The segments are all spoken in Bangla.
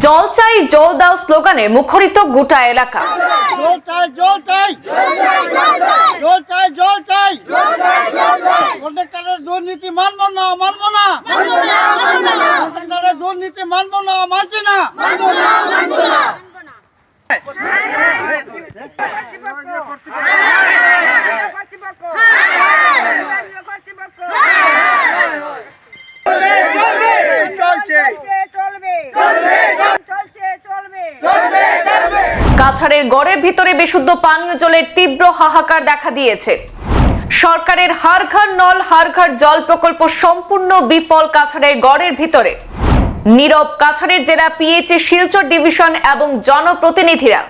জল চাই জল দাও স্লোগানে মুখরিত গোটা এলাকা। দুর্নীতি মানবো না মানবো না। দুর্নীতি মানবো না মানছি না। চলছে কাছাড়ের গড়ের ভিতরে বিশুদ্ধ পানীয় জলের তীব্র হাহাকার দেখা দিয়েছে। সরকারের হার ঘর নল হার ঘর জল প্রকল্প সম্পূর্ণ বিফল কাছাড়ের গড়ের ভিতরে। নীরব কাছাড়ের জেলা পিএইচি শিলচর ডিভিশন এবং জনপ্রতিনিধিরা।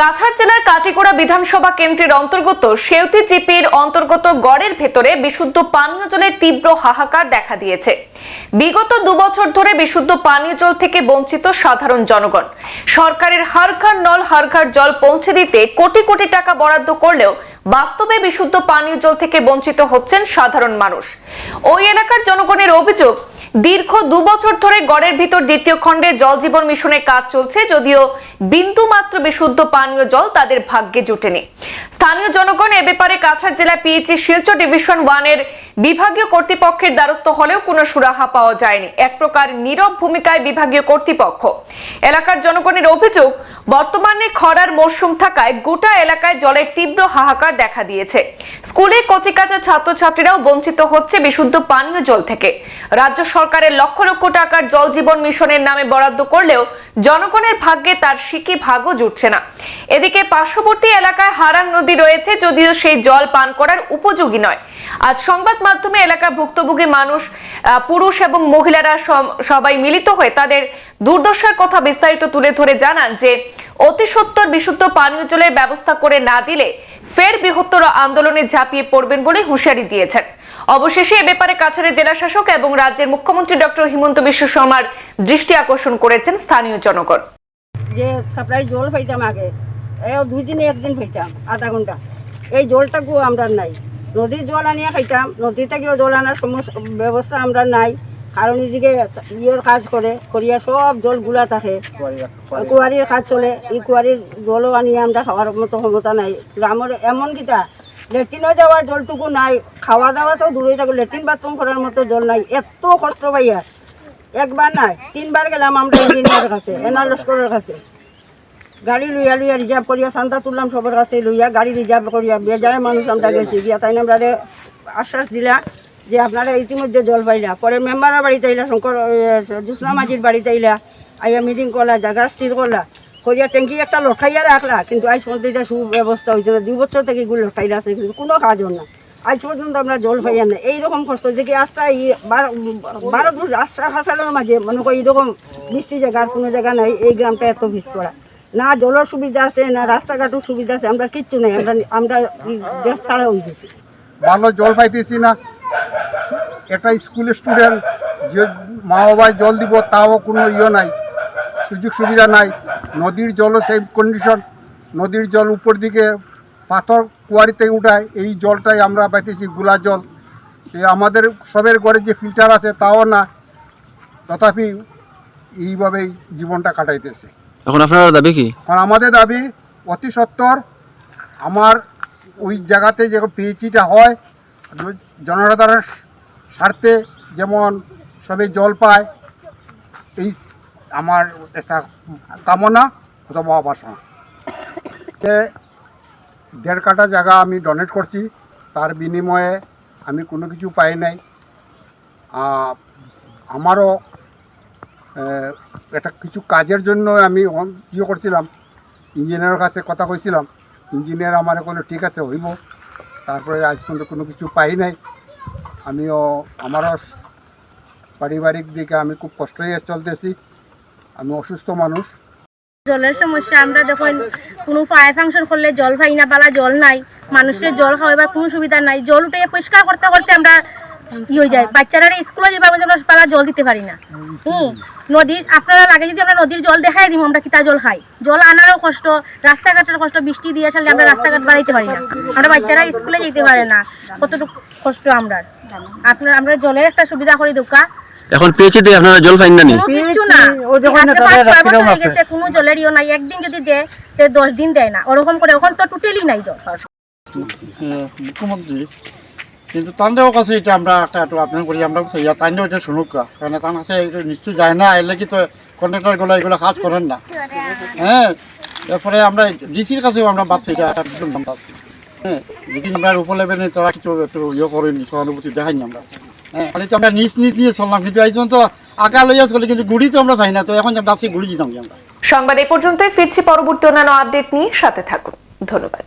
কাছাড় জেলার কাটিগোড়া বিধানসভা কেন্দ্রের অন্তর্গত সেউতি জিপির অন্তর্গত গড়ের ভেতরে বিশুদ্ধ পানীয় জলের তীব্র হাহাকার দেখা দিয়েছে। বিগত দুবছর ধরে বিশুদ্ধ পানীয় জল থেকে বঞ্চিত সাধারণ জনগণ। সরকারের হারঘার নল হারঘার জল পৌঁছে দিতে কোটি কোটি টাকা বরাদ্দ করলেও বাস্তবে বিশুদ্ধ পানীয় জল থেকে বঞ্চিত হচ্ছেন সাধারণ মানুষ। ওই এলাকার জনগণের অভিযোগ দীর্ঘ দু বছর ধরে গড়ের ভিতর দ্বিতীয় খণ্ডে জল জীবন মিশনের কাজ চলছে, যদিও বিন্দু মাত্র বিশুদ্ধ পানীয় জল তাদের ভাগ্যে জুটেনি। স্থানীয় জনগণ এ ব্যাপারে কাছাড় জেলা পিএইচি শিলচর ডিভিশন ওয়ানের বিভাগীয় কর্তৃপক্ষের দ্বারস্থ হলেও কোনো সুরাহা পাওয়া যায়নি। এক প্রকার নীরব ভূমিকায় বিভাগীয় কর্তৃপক্ষ। এলাকার জনগণের অভিযোগ, বর্তমানে খরার মরশুম থাকায় গোটা এলাকায় জলের তীব্র হাহাকার দেখা দিয়েছে। স্কুলে কচিকাচা ছাত্রছাত্রীরাও বঞ্চিত হচ্ছে বিশুদ্ধ পানীয় জল থেকে। রাজ্য সরকারের লক্ষ লক্ষ টাকার জল জীবন মিশনের নামে বরাদ্দ করলেও জনগণের ভাগ্যে তার সিকি ভাগও জুটছে না। এদিকে পার্শ্ববর্তী এলাকায় হারাং নদী রয়েছে, যদিও সেই জল পান করার উপযোগী নয়। আজ সংবাদ মাধ্যমে এলাকার ভুক্তভোগী মানুষ পুরুষ এবং মহিলারা সবাই মিলিত হয়ে তাদের দুর্দশার কথা বিস্তারিত তুলে ধরে জানান যে, অতি সত্বর বিশুদ্ধ পানীয় জলের ব্যবস্থা করে না দিলে ফের বৃহত্তর আন্দোলনে ঝাঁপিয়ে পড়বেন বলে হুঁশিয়ারি দিয়েছেন। অবশেষে এ ব্যাপারে কাছাড়ের জেলা শাসক এবং রাজ্যের মুখ্যমন্ত্রী ডক্টর হিমন্ত বিশ্ব শর্মার দৃষ্টি আকর্ষণ করেছেন স্থানীয় জনগণ। যে সাপ্লাই জল পাইতাম আগে এ দুই দিনে একদিন পাইতাম আধা ঘণ্টা। এই জলটাকেও আমরা নাই। নদীর জল আনিয়ে খাইতাম নদী থেকেও জল আনার সমস্যা ব্যবস্থা আমরা নাই। কারণ এদিকে ইয়ের কাজ করে করিয়া সব জলগুলা থাকে। কুয়ারির কাজ চলে এই কুয়ারির জলও আনিয়ে আমরা খাওয়ার মতো ক্ষমতা নাই। গ্রামের এমন কিটা লেট্রিনও যাওয়ার জলটুকু নাই খাওয়া দাওয়া তো দূরে থাকো, লেট্রিন বাথরুম করার মতো জল নাই এত কষ্ট পাইয়া একবার নাই, তিনবার গেলাম আমরা ইঞ্জিনিয়ারের কাছে এনার কাছে। গাড়ি লইয়া লইয়া রিজার্ভ করিয়া সান্তা তুললাম সবার কাছে, লইয়া গাড়ি রিজার্ভ করিয়া বেজায় মানুষ আমরা গেছি, গিয়া তাই আমরা আশ্বাস দিলা যে আপনারা ইতিমধ্যে জল পাইলা। পরে মেম্বারের বাড়িতে আইলা, শঙ্কর জ্যোৎস্না মাঝির বাড়িতে আইলা, আইয়া মিটিং করলা, জায়গা স্থির করলা। করিয়া ট্যাঙ্কি একটা লঠাইয়া রাখলা, কিন্তু আজ পর্যন্ত এটা সুব্যবস্থা হয়েছে না দুই বছর থেকে এগুলো লঠাইলা আছে কিন্তু কোনো কাজও না। আজ পর্যন্ত আমরা জল পাইয়া না। এইরকম কষ্ট দেখি আস্তা এই ভারত ভারত আস্থা হাসানোর মাঝে মনে করি এইরকম বৃষ্টি জায়গার কোনো জায়গা নাই, এই গ্রামটা এত পিছ পড়া না জলের সুবিধা আছে, না রাস্তাঘাটের সুবিধা আছে, আমরা কিচ্ছু নাই, আমরা আমরা দেশ ছাড়া হয়ে গেছি। ভালো জল পাইতেছি না। একটা স্কুলের স্টুডেন্ট যে মা বাবায় জল দিব, তাও কোনো ইয়ে নাই সুযোগ সুবিধা নাই। নদীর জলও সেই কন্ডিশন নদীর জল উপর দিকে পাথর কুয়ারিতে উঠায় এই জলটাই আমরা পাইতেছি গুলা জল। আমাদের সবের ঘরে যে ফিল্টার আছে তাও না তথাপি এইভাবেই জীবনটা কাটাইতেছে। এখন আপনার দাবি কি? কারণ আমাদের দাবি অতি সত্বর আমার ওই জায়গাতে যে পিএইচিটা হয় জনসাধারণের স্বার্থে যেমন সবে জল পায় এই আমার একটা কামনা অথবা বাসনা যে দেড় কাটা জায়গা আমি ডোনেট করছি, তার বিনিময়ে আমি কোনো কিছু পাই নাই। আমারও একটা কিছু কাজের জন্য আমি ইয়ে করছিলাম, ইঞ্জিনিয়ারের কাছে কথা কইছিলাম, ইঞ্জিনিয়ার আমার কোনো ঠিক আছে, হইব। তারপরে আজ পর্যন্ত কোনো কিছু পাই নাই। আমিও, আমারও পারিবারিক দিকে আমি খুব কষ্ট হয়ে চলতেছি। আমি অসুস্থ মানুষ। জলের সমস্যা, আমরা যখন কোনো ফায়ার ফাংশন করলে জল পাই না পালা জল নাই, মানুষের জল খাওয়াবার কোনো সুবিধা নাই, জল উঠে পরিষ্কার করতে করতে আমরা ই হয়ে যায় বাচ্চারা স্কুলে যে আমরা পালা জল দিতে পারি না। হুম, নদীর, আপনারা লাগে যদি আমরা নদীর জল দেখাই দিব আমরা কিতা জল খাই? জল আনারও কষ্ট, রাস্তাঘাটের কষ্ট, বৃষ্টি দিয়ে আসলে আমরা রাস্তাঘাট বাড়াইতে পারি না। আমরা বাচ্চারা স্কুলে যেতে পারে না, কতটুকু কষ্ট আমরা আপনার, আমরা জলের একটা সুবিধা করে দোকা এখন পেয়েছে দিয়ে আপনারা জল পাইন না নি? কোনো কিচ্ছু না। আজকে পাঁচ ছয় বছর হয়ে গেছে কোনো জলের ইয়ে নাই। একদিন যদি দেয় তে দশ দিন দেয় না। ওরকম করে ওখান তো টোটালি নাই জল। মুখ্যমন্ত্রী কিন্তু তান্ডেও কাছে এটা আমরা একটা একটু আবেদন করি আমরা সেই তান্ডেও এটা শুনুক। কারণ তার কাছে নিশ্চয়ই যায় না এলে কি তো কন্ট্রাক্টরগুলো এগুলো কাজ করেন না। হ্যাঁ এরপরে আমরা ডিসির কাছেও আমরা ভাবছি এটা একটা ভাবছি হ্যাঁ যদি আমরা উপর লেভেলে তারা কিছু একটু ইয়ে করেনি সহানুভূতি দেখাইনি আমরা। হ্যাঁ খালি তো আমরা নিজ নিজ নিয়ে চললাম, কিন্তু এই তো আঁকা লইয়া চলে কিন্তু গুড়ি তো আমরা পাই না, তো এখন ভাবছি গুড়ি দিতাম আমরা। সংবাদ এ পর্যন্তই, ফিরছি পরবর্তী অন্যান্য আপডেট নিয়ে, সাথে থাকুন, ধন্যবাদ।